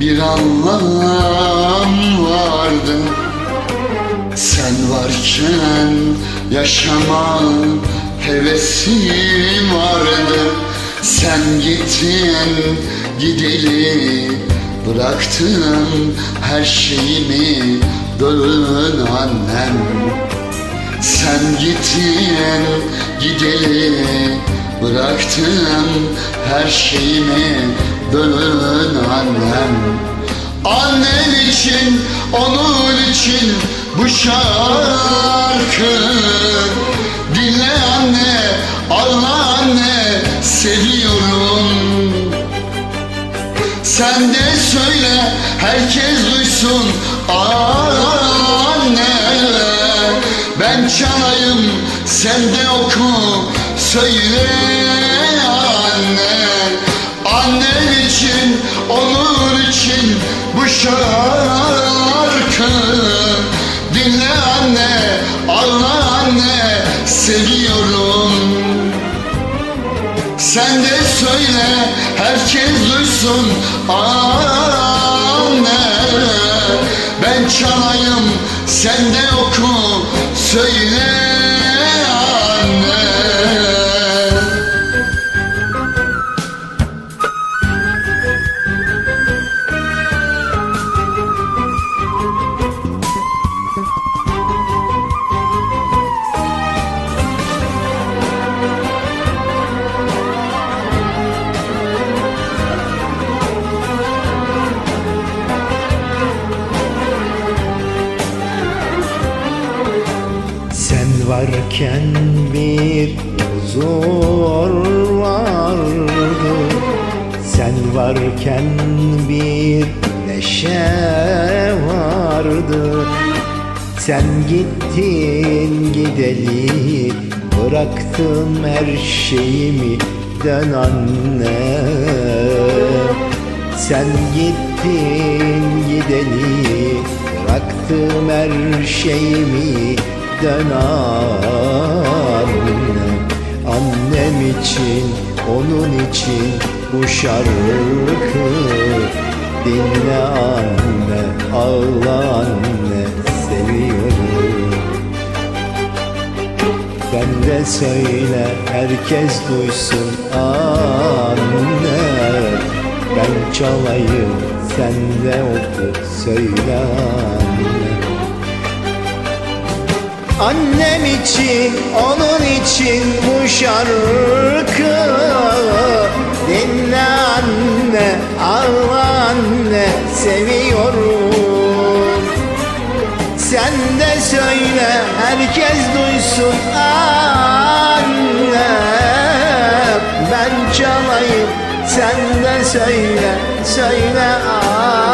bir anlam vardı. Sen varken yaşama hevesim vardı. Sen gittin gideli Bıraktım her şeyimi dön annem. Sen gittin gideli Bıraktım her şeyimi dön annem Annem için onun için bu şarkı. Dinle anne Allah anne seviyorum. Sen de söyle herkes duysun. Anne. Ben çalayım sen de oku. Söyle anne. Annen için onun için bu şarkı. Dinle anne Allah anne seviyorum. Sen de söyle herkes duysun anne. Ben çalayım sen de oku söyle varken bir huzur vardı. Sen varken bir neşe vardı. Sen gittin gideli Bıraktım her şeyimi dön anne. Sen gittin gideli Bıraktım her şeyimi dön anne Annem için, onun için bu şarkı. Dinle anne, ağla anne, seviyorum. Ben de söyle, herkes duysun anne. Ben çalayım, sen de oku, söyle anne Annem için, onun için bu şarkı. Dinle anne, ağla anne, seviyorum. Sen de söyle, herkes duysun anne. Ben çalayım, sen de söyle, söyle anne